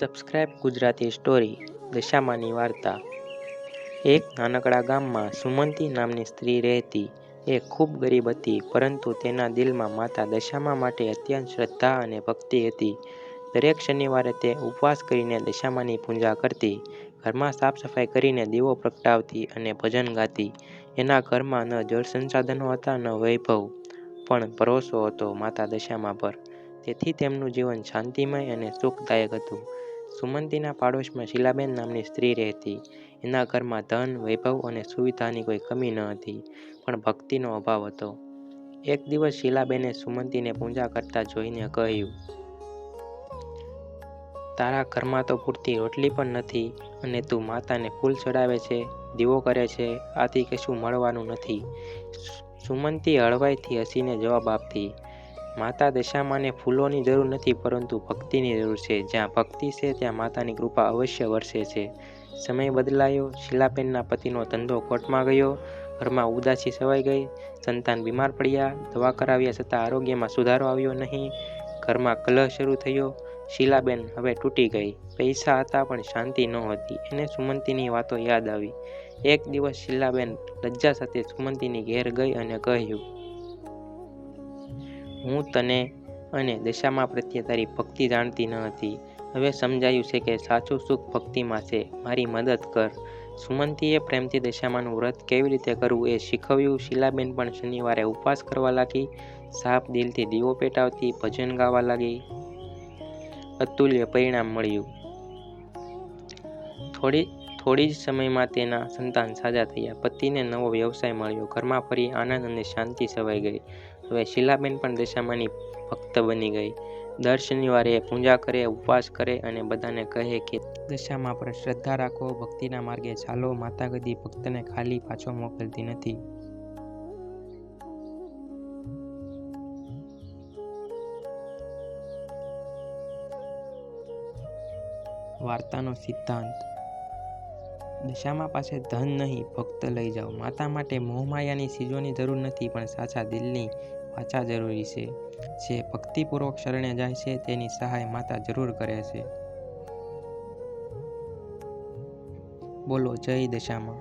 Subscribe Gujarati story દશામાની વાર્તા એક નાનકડા ગામમાં સુમંતી નામની સ્ત્રી રહેતી. એ ખૂબ ગરીબ હતી પરંતુ તેના દિલમાં માતા દશામા માટે અત્યંત શ્રદ્ધા અને ભક્તિ હતી. દરેક શનિવારે તે ઉપવાસ કરીને દશામાની પૂજા કરતી. ઘરમાં સાફ-સફાઈ કરીને દીવો પ્રગટાવતી અને ભજન ગાતી. એના ઘરમાં ન જળ-સંસાધનો હતા ન વૈભવ, પણ ભરોસો હતો માતા દશામા પર. તેથી તેમનું જીવન શાંતિમય અને સુખદાયક હતું. સુમંતીના પાડોશમાં શીલાબેન નામની સ્ત્રી રહેતી. એના ઘરમાં ધન, વૈભવ અને સુવિધાની કોઈ કમી ન હતી, પણ ભક્તિનો અભાવ હતો. એક દિવસ શીલાબેને સુમંતીને પૂજા કરતા જોઈને કહ્યું, "તારા ઘરમાં તો પૂરતી રોટલી પણ નથી અને તું માતાને ફૂલ ચડાવે છે, દીવો કરે છે, આથી કશું મળવાનું નથી." સુમંતી હળવાઈથી હસીને જવાબ આપતી, "માતા દશામાને ફૂલોની જરૂર નથી પરંતુ ભક્તિની જરૂર છે. જ્યાં ભક્તિ છે ત્યાં માતાની કૃપા અવશ્ય વરસે છે." સમય બદલાયો. શીલાબેનના પતિનો ધંધો કોર્ટમાં ગયો. ઘરમાં ઉદાસી છવાઈ ગઈ. સંતાન બીમાર પડ્યા. દવા કરાવ્યા છતાં આરોગ્યમાં સુધારો આવ્યો નહીં. ઘરમાં કલહ શરૂ થયો. શીલાબેન હવે તૂટી ગઈ. પૈસા હતા પણ શાંતિ નહોતી. એને સુમંતીની વાતો યાદ આવી. એક દિવસ શીલાબેન લજ્જા સાથે સુમંતીની ઘેર ગઈ અને કહ્યું, "હું તને અને દશામાં પ્રત્યે તારી ભક્તિ જાણતી ન હતી. હવે સમજાયું છે કે સાચું સુખ ભક્તિમાં છે. મારી મદદ કર." સુમંતીએ પ્રેમથી દશામાનું વ્રત કેવી રીતે કરવું એ શીખવ્યું. શીલાબેન પણ શનિવારે ઉપવાસ કરવા લાગી. સાફ દિલથી દીવો પેટાવતી, ભજન ગાવા લાગી. અતુલ્ય પરિણામ મળ્યું. થોડી જ સમયમાં તેના સંતાન સાજા થયા. પતિને નવો વ્યવસાય મળ્યો. ઘરમાં ફરી આનંદ અને શાંતિ છવાઈ ગઈ. હવે શીલાબેન પણ દશામાની ભક્ત બની ગઈ. દર શનિવારે પૂજા કરે, ઉપવાસ કરે અને બધાને કહે કે દશામાં પર શ્રદ્ધા રાખો, ભક્તિના માર્ગે ચાલો. માતા ગદી ભક્તને ખાલી પાછો મોકલતી નથી. વાર્તાનો સિદ્ધાંત દશામા પાસે ધન નહીં, ભક્ત લઈ જાઓ. માતા માટે મોહમાયાની ચીજોની જરૂર નથી પણ સાચા દિલની વાચા જરૂરી છે. જે ભક્તિપૂર્વક શરણે જાય છે તેની સહાય માતા જરૂર કરે છે. બોલો જય દશામા